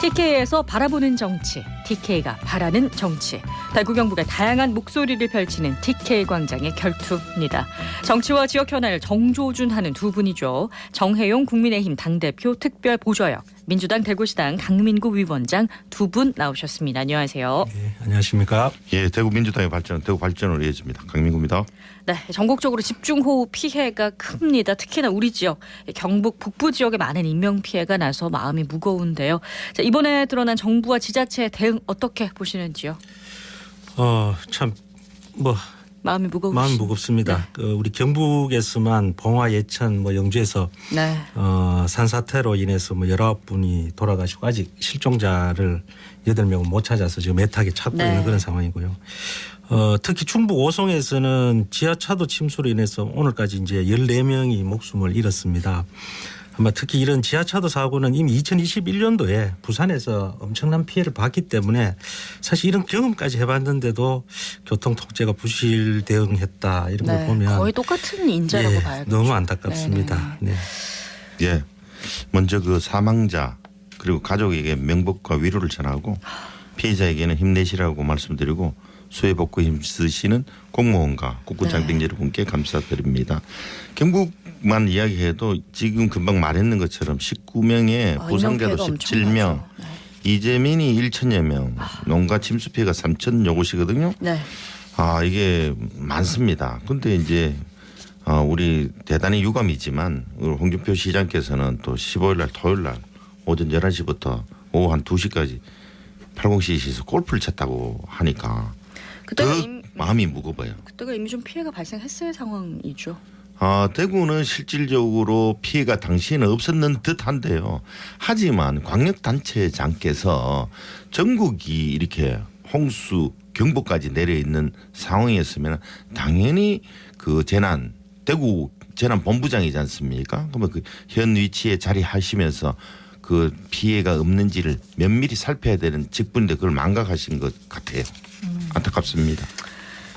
TK에서 바라보는 정치, TK가 바라는 정치. 대구 경북의 다양한 목소리를 펼치는 TK 광장의 결투입니다. 정치와 지역 현안을 정조준하는 두 분이죠. 정혜용 국민의힘 당대표 특별 보좌역, 민주당 대구시당 강민구 위원장 두 분 나오셨습니다. 안녕하세요. 네, 안녕하십니까. 예, 대구 민주당의 발전, 대구 발전을 위해서입니다. 강민구입니다. 네, 전국적으로 집중호우 피해가 큽니다. 특히나 우리 지역 경북 북부 지역에 많은 인명 피해가 나서 마음이 무거운데요. 자, 이번에 드러난 정부와 지자체 대응 어떻게 보시는지요? 어, 참, 뭐, 마음이 무거우시. 마음 무겁습니다. 그 우리 경북에서만 봉화, 예천, 뭐 영주에서 네. 어, 산사태로 인해서 뭐 열아홉 분이 돌아가시고 아직 실종자를 여덟 명은 못 찾아서 지금 애타게 찾고 네. 있는 그런 상황이고요. 어, 특히 충북 오송에서는 지하차도 침수로 인해서 오늘까지 이제 14명이 목숨을 잃었습니다. 아마 특히 이런 지하차도 사고는 이미 2021년도에 부산에서 엄청난 피해를 봤기 때문에 사실 이런 경험까지 해봤는데도 교통 통제가 부실 대응했다 이런 걸 네, 보면 거의 똑같은 인재라고 예, 봐야겠죠. 너무 안타깝습니다. 네. 예, 먼저 그 사망자 그리고 가족에게 명복과 위로를 전하고 피해자에게는 힘내시라고 말씀드리고 수해 복구 힘쓰시는 공무원과 국구장 네. 등 여러분께 감사드립니다. 경북 만 이야기해도 지금 금방 말했는 것처럼 19명의 아, 피해가 17명, 엄청나죠. 네. 이재민이 1천여 명, 농가 침수 피해가 3천 요것이거든요. 네. 아 이게 많습니다. 근데 이제 어, 우리 대단히 유감이지만 우리 홍준표 시장께서는 또 15일 날 토요일 날 오전 11시부터 오후 한 2시까지 80cc에서 골프를 쳤다고 하니까 이미, 마음이 무거워요. 그때가 이미 좀 피해가 발생했을 상황이죠. 아, 대구는 실질적으로 피해가 당시에는 없었는 듯한데요. 하지만 광역단체장께서 전국이 이렇게 홍수 경보까지 내려 있는 상황이었으면 당연히 그 재난 대구 재난 본부장이지 않습니까? 그러면 그 현 위치에 자리하시면서 그 피해가 없는지를 면밀히 살펴야 되는 직분인데 그걸 망각하신 것 같아요. 안타깝습니다.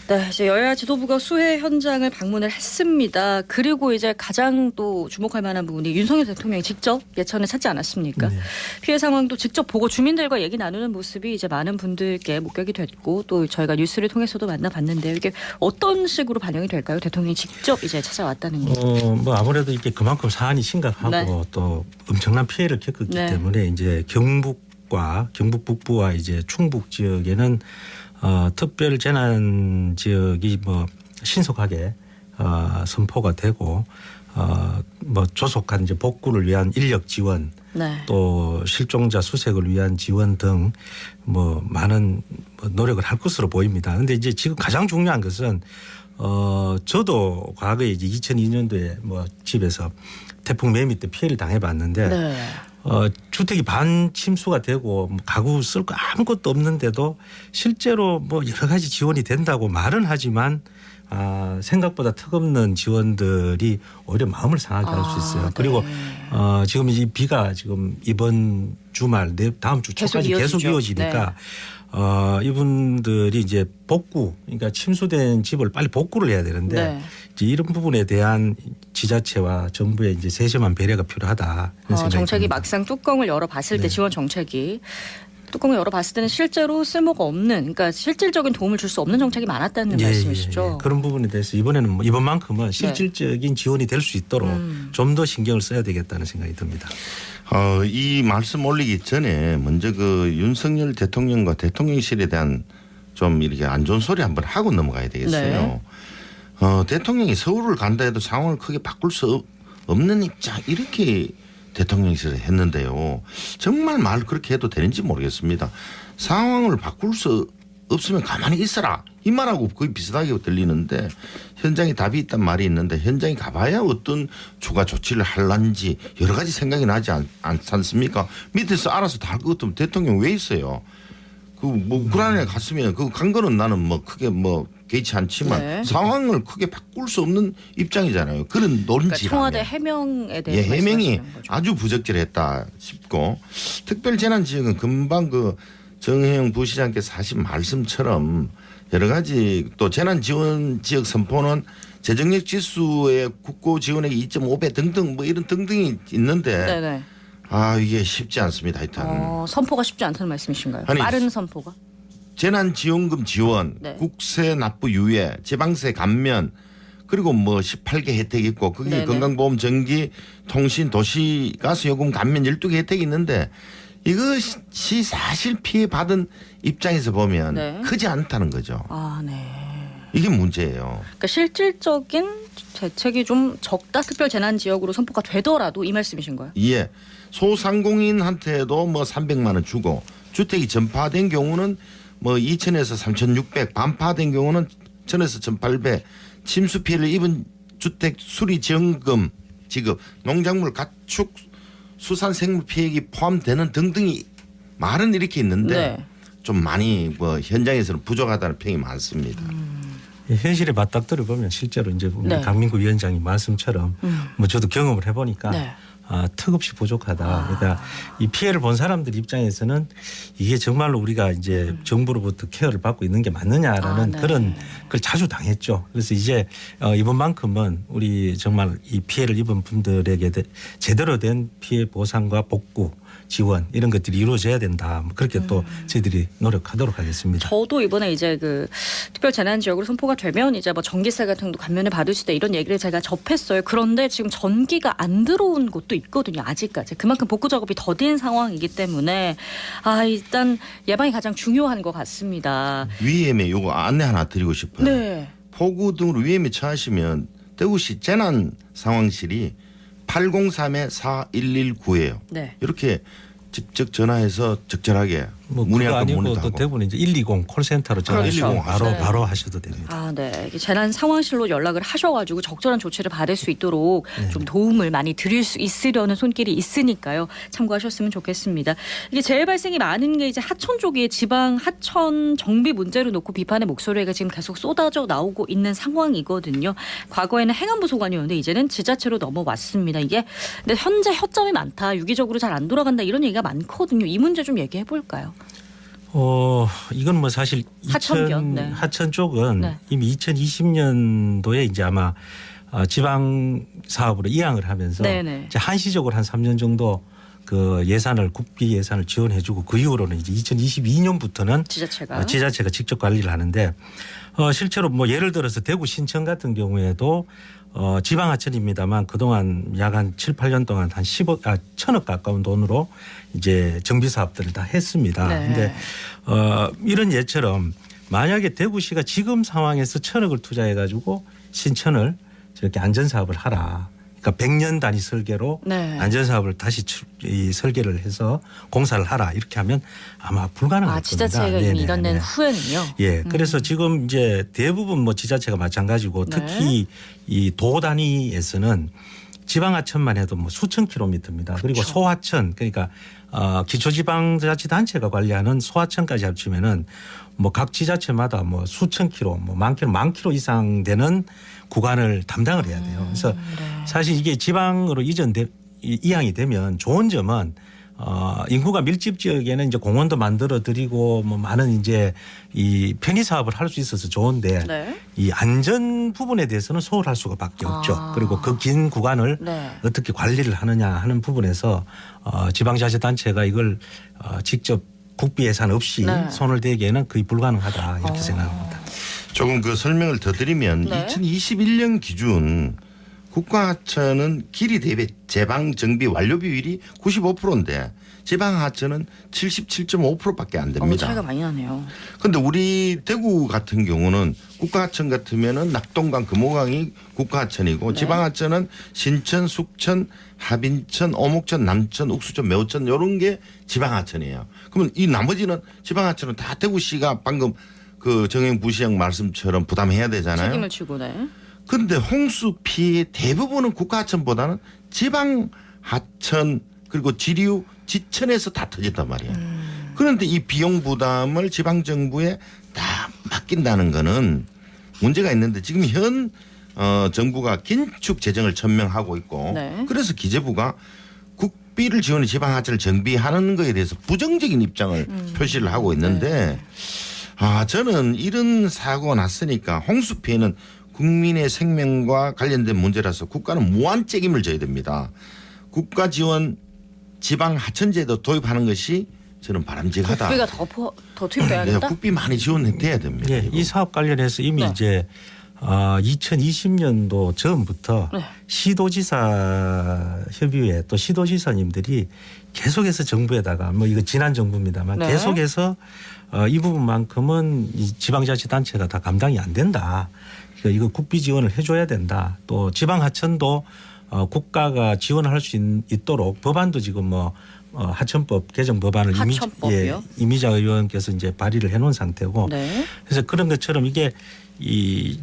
네, 이제 여야 지도부가 수해 현장을 방문을 했습니다. 그리고 이제 가장 또 주목할 만한 부분이 윤석열 대통령이 직접 예천을 찾지 않았습니까? 네. 피해 상황도 직접 보고 주민들과 얘기 나누는 모습이 이제 많은 분들께 목격이 됐고 또 저희가 뉴스를 통해서도 만나봤는데요. 이게 어떤 식으로 반영이 될까요? 대통령이 직접 이제 찾아왔다는 게. 어, 뭐 아무래도 이게 그만큼 사안이 심각하고 네. 또 엄청난 피해를 겪었기 네. 때문에 이제 경북과 경북 북부와 이제 충북 지역에는 어, 특별 재난 지역이 뭐 신속하게 어, 선포가 되고 어, 뭐 조속한 이제 복구를 위한 인력 지원 네. 또 실종자 수색을 위한 지원 등 뭐 많은 뭐 노력을 할 것으로 보입니다. 근데 이제 지금 가장 중요한 것은 어 저도 과거에 이제 2002년도에 뭐 집에서 태풍 매미 때 피해를 당해봤는데 네. 어 주택이 반 침수가 되고 뭐 가구 쓸 거 아무것도 없는데도 실제로 뭐 여러 가지 지원이 된다고 말은 하지만 아 생각보다 턱없는 지원들이 오히려 마음을 상하게 할수 있어요. 아, 그리고 네. 어, 지금 이 비가 지금 이번 주말 내 다음 주 계속 초까지 계속. 네. 이어지니까 어, 이분들이 이제 복구 그러니까 침수된 집을 빨리 복구를 해야 되는데 네. 이제 이런 부분에 대한 지자체와 정부의 이제 세심한 배려가 필요하다. 어, 정책이 듭니다. 막상 뚜껑을 열어봤을 때 네. 지원 정책이 뚜껑을 열어봤을 때는 실제로 쓸모가 없는 그러니까 실질적인 도움을 줄 수 없는 정책이 많았다는 예, 말씀이시죠? 예, 예. 그런 부분에 대해서 이번에는 뭐 이번만큼은 실질적인 지원이 될 수 있도록 네. 음. 좀더 신경을 써야 되겠다는 생각이 듭니다. 어, 이 말씀 올리기 전에 먼저 그 윤석열 대통령과 대통령실에 대한 좀 이렇게 안 좋은 소리 한번 하고 넘어가야 되겠어요. 네. 어, 대통령이 서울을 간다 해도 상황을 크게 바꿀 수 없- 없는 입장 이렇게 대통령실에 했는데요. 정말 말 그렇게 해도 되는지 모르겠습니다. 상황을 바꿀 수 없으면 가만히 있어라. 이 말하고 거의 비슷하게 들리는데 현장에 답이 있단 말이 있는데 현장에 가봐야 어떤 추가 조치를 할란지 여러 가지 생각이 나지 않, 않습니까? 밑에서 알아서 다 할 것 같으면 대통령 왜 있어요? 그뭐 우크라이나에 갔으면 그 간 거는 나는 뭐 크게 뭐 개의치 않지만 네. 상황을 크게 바꿀 수 없는 입장이잖아요. 그런 그러니까 논지라면. 청와대 해명에 예, 대해서 해명이. 아주 부적절했다 싶고 특별 재난 지역은 금방 그 정혜영 부시장께서 하신 말씀처럼 여러 가지 또 재난 지원 지역 선포는 재정력 지수의 국고 지원액 2.5배 등등 뭐 이런 등등이 있는데 네네. 아 이게 쉽지 않습니다. 하여튼 어, 선포가 쉽지 않다는 말씀이신가요? 아니, 빠른 선포가? 재난지원금 지원, 네. 국세 납부 유예, 지방세 감면 그리고 뭐 18개 혜택이 있고 그게 네네. 건강보험 전기 통신 도시 가스 요금 감면 12개 혜택이 있는데 이것이 사실 피해 받은 입장에서 보면 네. 크지 않다는 거죠. 아, 네. 이게 문제예요. 그러니까 실질적인 대책이 좀 적다 특별 재난 지역으로 선포가 되더라도 이 말씀이신 거예요? 예. 소상공인한테도 뭐 300만 원 주고 주택이 전파된 경우는 뭐 2천에서 3,600, 반파된 경우는 1,000에서 1,800 침수 피해를 입은 주택 수리 지원금 지급, 농작물 가축 수산 생물 피해액이 포함되는 등등이 말은 이렇게 있는데 네. 좀 많이 뭐 현장에서는 부족하다는 평이 많습니다. 예, 현실에 맞닥뜨려 보면 실제로 이제 우리 네. 강민구 위원장이 말씀처럼 뭐 저도 경험을 해보니까 네. 아, 턱없이 부족하다. 그러니까 이 피해를 본 사람들 입장에서는 이게 정말로 우리가 이제 정부로부터 케어를 받고 있는 게 맞느냐라는 아, 네. 그런 걸 자주 당했죠. 그래서 이제 어, 이번만큼은 우리 정말 이 피해를 입은 분들에게 대- 제대로 된 피해 보상과 복구 지원 이런 것들이 이루어져야 된다. 뭐 그렇게 또 저희들이 노력하도록 하겠습니다. 저도 이번에 이제 그 특별 재난 지역으로 선포가 되면 이제 뭐 전기세 같은 것도 감면을 받으시다 이런 얘기를 제가 접했어요. 그런데 지금 전기가 안 들어온 곳도 있거든요. 아직까지 그만큼 복구 작업이 더딘 상황이기 때문에 아 일단 예방이 가장 중요한 것 같습니다. 위엠에 요거 안내 하나 드리고 싶어요. 네. 폭우 등으로 위험에 처하시면 대구시 재난 상황실이 803에 4119예요. 네. 이렇게 직접 전화해서 적절하게 뭐 문의 그거 할건 아니고 또 하고. 대부분 이제 120 콜센터로 전화해서 그렇죠. 바로 네. 바로 하셔도 됩니다. 아, 네. 재난 상황실로 연락을 하셔가지고 적절한 조치를 받을 수 있도록 네. 좀 도움을 많이 드릴 수 있으려는 손길이 있으니까요. 참고하셨으면 좋겠습니다. 이게 재해 발생이 많은 게 이제 하천 쪽에 지방 하천 정비 문제로 놓고 비판의 목소리가 지금 계속 쏟아져 나오고 있는 상황이거든요. 과거에는 행안부 소관이었는데 이제는 지자체로 넘어왔습니다. 이게 근데 현재 허점이 많다, 유기적으로 잘 안 돌아간다 이런 얘기가 많거든요. 이 문제 좀 얘기해 볼까요? 어 이건 뭐 사실 하천변, 이천- 네. 하천 쪽은 네. 이미 2020년도에 이제 아마 어, 지방 사업으로 이양을 하면서 네네. 이제 한시적으로 한 3년 정도 그 예산을 국비 예산을 지원해주고 그 이후로는 이제 2022년부터는 지자체가 어, 지자체가 직접 관리를 하는데 어, 실제로 뭐 예를 들어서 대구 신천 같은 경우에도 어, 지방 하천입니다만 그동안 약 한 7, 8년 동안 한 10억, 아, 천억 가까운 돈으로 이제 정비 사업들을 다 했습니다. 네. 근데 어, 이런 예처럼 만약에 대구시가 지금 상황에서 천억을 투자해 가지고 신천을 저렇게 안전 사업을 하라. 그러니까 100년 단위 설계로 네. 안전 사업을 다시 출- 이 설계를 해서 공사를 하라 이렇게 하면 아마 불가능할 아, 겁니다. 지자체가 이런 데는 네. 후회는요. 예, 그래서 지금 이제 대부분 뭐 지자체가 마찬가지고 네. 특히 이도 단위에서는 지방 하천만 해도 뭐 수천 킬로미터입니다. 그리고 그렇죠. 소하천 그러니까 어 기초지방자치단체가 관리하는 소하천까지 합치면은 뭐 각 지자체마다 뭐 수천 킬로, 뭐만 킬로, 만 킬로 이상 되는 구간을 담당을 해야 돼요. 그래서 네. 사실 이게 지방으로 이전돼 이- 이양이 되면 좋은 점은 어 인구가 밀집 지역에는 이제 공원도 만들어 드리고 뭐 많은 이제 이 편의 사업을 할 수 있어서 좋은데 네. 이 안전 부분에 대해서는 소홀할 수가밖에 없죠. 아. 그리고 그 긴 구간을 네. 어떻게 관리를 하느냐 하는 부분에서 어 지방자치단체가 이걸 어 직접 국비 예산 없이 네. 손을 대기에는 거의 불가능하다 이렇게 생각합니다. 조금 그 설명을 더 드리면 네. 2021년 기준 국가하천은 길이 대비 제방 정비 완료 비율이 95%인데 지방 하천은 77.5%밖에 안 됩니다. 차이가 많이 나네요. 근데 우리 대구 같은 경우는 국가하천 같으면은 낙동강 금호강이 국가하천이고 네. 지방 하천은 신천, 숙천, 하빈천, 오목천, 남천, 옥수천, 매우천 이런 게 지방 하천이에요. 그러면 이 나머지는 지방 하천은 다 대구시가 방금 그 정영 부시장 말씀처럼 부담해야 되잖아요. 책임을 지고 네. 근데 홍수 피해 대부분은 국가하천보다는 지방 하천 그리고 지류 지천에서 다 터진단 말이에요. 그런데 이 비용 부담을 지방 정부에 다 맡긴다는 거는 문제가 있는데 지금 현 어, 정부가 긴축 재정을 천명하고 있고 네. 그래서 기재부가 국비를 지원해 지방 하천을 정비하는 거에 대해서 부정적인 입장을 표시를 하고 있는데 아 저는 이런 사고가 났으니까 홍수 피해는 국민의 생명과 관련된 문제라서 국가는 무한 책임을 져야 됩니다. 국가 지원 지방 하천제도 도입하는 것이 저는 바람직하다. 국비가 더, 포- 더 네, 투입돼야겠다. 국비 많이 지원돼야 됩니다. 예, 이거. 이 사업 관련해서 이미 네. 이제 어, 2020년도 전부터 네. 시도지사 협의회 또 시도지사님들이 계속해서 정부에다가 뭐 이거 지난 정부입니다만 네. 계속해서 어, 이 부분만큼은 이 지방자치단체가 다 감당이 안 된다. 그러니까 이거 국비 지원을 해줘야 된다. 또 지방 하천도 어, 국가가 지원할 수 있, 있도록 법안도 지금 뭐 어, 하천법 개정 법안을 이미, 예, 하천법이요? 이미자 의원께서 이제 발의를 해놓은 상태고 네. 그래서 그런 것처럼 이게 이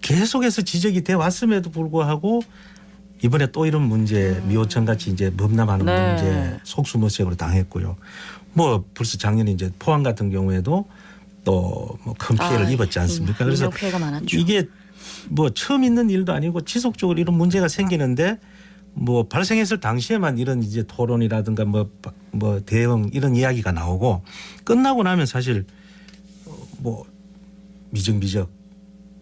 계속해서 지적이 돼 왔음에도 불구하고 이번에 또 이런 문제 미호천 같이 이제 범람하는 음. 네. 문제 속수무책으로 당했고요. 뭐 벌써 작년에 이제 포항 같은 경우에도 또뭐큰 피해를 아, 입었지 않습니까? 그래서 피해가 많았죠. 이게 뭐 처음 있는 일도 아니고 지속적으로 이런 문제가 생기는데 뭐 발생했을 당시에만 이런 이제 토론이라든가 뭐 뭐 대응 이런 이야기가 나오고 끝나고 나면 사실 어, 뭐 미정미적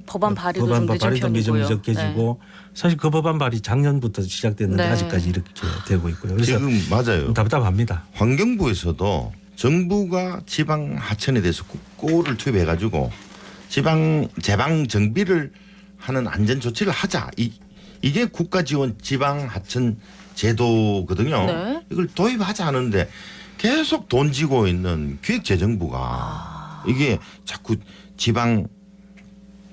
법안 발의도 법안 발의도 편이고요. 네. 미정미적해지고 사실 그 법안 발의 작년부터 시작됐는데 네. 아직까지 이렇게 되고 있고요. 그래서 지금 맞아요. 답답합니다. 환경부에서도 정부가 지방 하천에 대해서 국고를 투입해 가지고 지방 제방 정비를 하는 안전 조치를 하자. 이 이게 국가 지원 지방 하천 제도거든요. 네. 이걸 도입하자 하는데 계속 돈 지고 있는 기획재정부가 아. 이게 자꾸 지방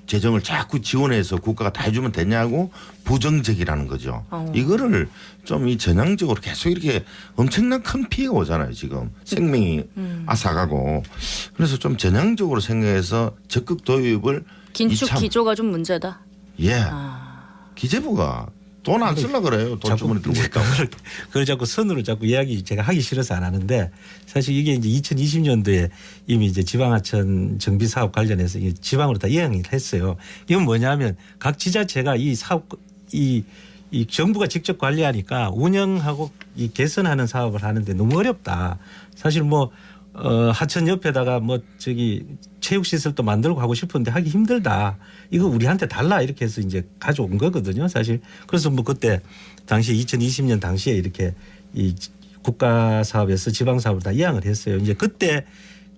재정을 자꾸 지원해서 국가가 다 해주면 되냐고 부정적이라는 거죠. 어. 이거를 좀 이 전향적으로 계속 이렇게 엄청난 큰 피해가 오잖아요. 지금 생명이 음. 앗아가고 그래서 좀 전향적으로 생각해서 적극 도입을 긴축 이참- 기조가 좀 문제다. 예 아. 기재부가 돈안 쓸라 그래요. 돈 주머니 들고 있다고. 그걸, 자꾸 선으로 자꾸 이야기 제가 하기 싫어서 안 하는데 사실 이게 이제 2020년도에 이미 이제 지방하천 정비 사업 관련해서 지방으로 다 이행을 했어요. 이건 뭐냐면 각 지자체가 이 사업 이, 이 정부가 직접 관리하니까 운영하고 이 개선하는 사업을 하는데 너무 어렵다. 사실 뭐 어, 하천 옆에다가 뭐 저기 체육 시설도 만들고 하고 싶은데 하기 힘들다. 이거 우리한테 달라 이렇게 해서 이제 가져온 거거든요. 사실. 그래서 뭐 그때 당시 2020년 당시에 이렇게 이 국가 사업에서 지방 사업을 다 이양을 했어요. 이제 그때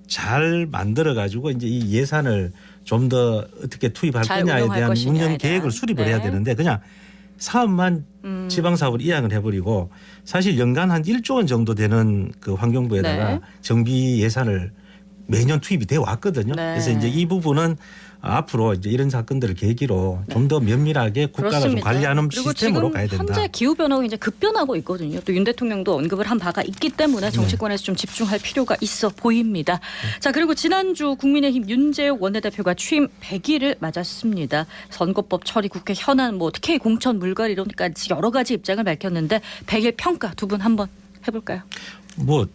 잘 만들어 가지고 이제 이 예산을 좀 더 어떻게 투입할 잘 거냐에 대한 운영. 계획을 수립을 네. 해야 되는데 그냥 사업만 음. 지방 사업을 이양을 해버리고 사실 연간 한 1조 원 정도 되는 그 환경부에다가 네. 정비 예산을 매년 투입이 돼 왔거든요. 네. 그래서 이제 이 부분은 앞으로 이제 이런 사건들을 계기로 좀더 면밀하게 국가가 좀 네. 그렇습니다. 관리하는 그리고 시스템으로 가야 된다. 현재 기후 변화가 이제 급변하고 있거든요. 또 윤 대통령도 언급을 한 바가 있기 네. 때문에 정치권에서 좀 집중할 필요가 있어 보입니다. 자 그리고 지난주 국민의힘 윤재욱 원내대표가 취임 100일을 맞았습니다. 선거법 처리, 국회 현안, 뭐 TK 공천 물갈이 이런까지 여러 가지 입장을 밝혔는데 100일 평가 두 분 한번 해볼까요? 뭐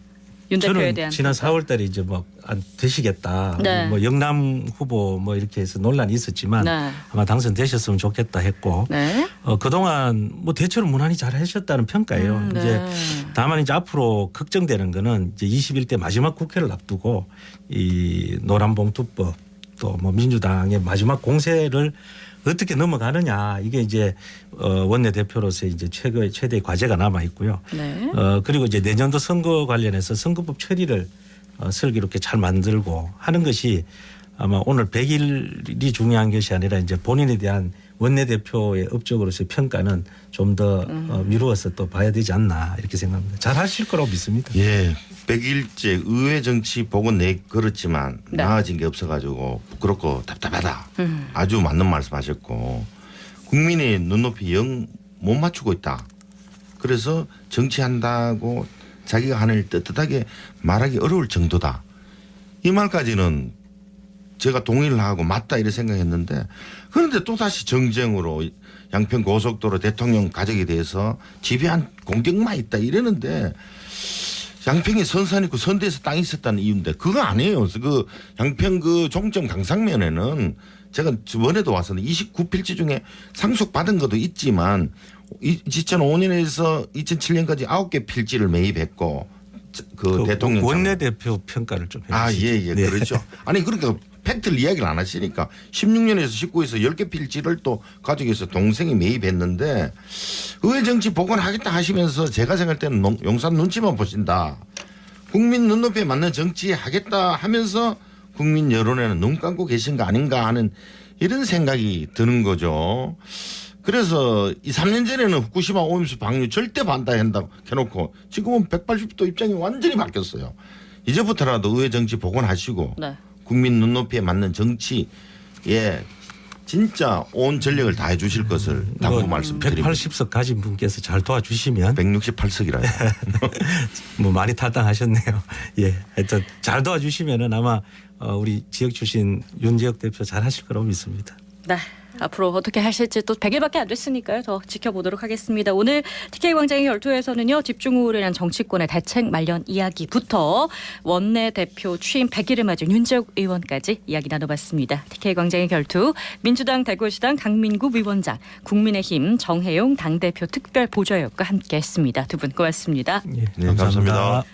윤 대표에 저는 대한 지난 평가. 4월달에 이제 뭐 안 되시겠다. 네. 뭐 영남 후보 뭐 이렇게 해서 논란이 있었지만 네. 아마 당선되셨으면 좋겠다 했고 네. 어, 그동안 뭐 대체로 무난히 잘 하셨다는 평가예요. 음, 네. 이제 다만 이제 앞으로 걱정되는 거는 이제 21대 마지막 국회를 앞두고 이 노란봉투법 또 뭐 민주당의 마지막 공세를 어떻게 넘어가느냐 이게 이제 어, 원내 대표로서 이제 최고의 최대의 과제가 남아 있고요. 네. 어 그리고 이제 내년도 선거 관련해서 선거법 처리를 어, 슬기롭게 잘 만들고 하는 것이 아마 오늘 100일이 중요한 것이 아니라 이제 본인에 대한 원내대표의 업적으로서의 평가는 좀더 음. 어, 미루어서 또 봐야 되지 않나 이렇게 생각합니다. 잘 하실 거라고 믿습니다. 예. 100일째 의회 정치 복은 내 걸었지만 네. 나아진 게 없어가지고 부끄럽고 답답하다. 음. 아주 맞는 말씀하셨고 국민의 눈높이 영 못 맞추고 있다. 그래서 정치한다고 자기가 하는 일 떳떳하게 말하기 어려울 정도다. 이 말까지는 제가 동의를 하고 맞다 이렇게 생각했는데 그런데 또 다시 정쟁으로 양평 고속도로 대통령 가족에 대해서 지배한 공격만 있다 이러는데 양평에 선산 있고 선대에서 땅이 있었다는 이유인데 그거 아니에요. 그 양평 그 종점 강상면에는 제가 저번에도 왔었는데 29필지 중에 상속 받은 것도 있지만 2005년에서 2007년까지 9개 필지를 매입했고 그, 대통령 원내 대표 평가를 좀 아, 해주시죠. 예, 예. 네. 그렇죠. 아니, 그러니까 팩트를 이야기를 안 하시니까 16년에서 19에서 10개 필지를 또 가족에서 동생이 매입했는데 의회 정치 복원하겠다 하시면서 제가 생각할 때는 농- 용산 눈치만 보신다. 국민 눈높이에 맞는 정치 하겠다 하면서 국민 여론에는 눈 감고 계신 거 아닌가 하는 이런 생각이 드는 거죠. 그래서 이 3년 전에는 후쿠시마 오염수 방류 절대 반대한다고 해놓고 지금은 180도 입장이 완전히 바뀌었어요. 이제부터라도 의회 정치 복원하시고 네. 국민 눈높이에 맞는 정치에 진짜 온 전력을 다해 주실 것을 당부 뭐 말씀드립니다. 180석 가진 분께서 잘 도와주시면 168석이라요. 뭐 많이 탈당하셨네요. 예, 하여튼 잘 도와주시면은 아마 어, 우리 지역 출신 윤지혁 대표 잘 하실 거라고 믿습니다. 네. 앞으로 어떻게 하실지 또 100일밖에 안 됐으니까요. 더 지켜보도록 하겠습니다. 오늘 TK 광장의 열투에서는요. 집중호우를 정치권의 대책 마련 이야기부터 원내 대표 취임 100일을 맞은 윤재욱 의원까지 이야기 나눠봤습니다. TK 광장의 결투 민주당 대구시당 강민구 위원장 국민의힘 정혜용 당대표 특별 보좌역과 함께했습니다. 두 분 고맙습니다. 예, 네, 감사합니다.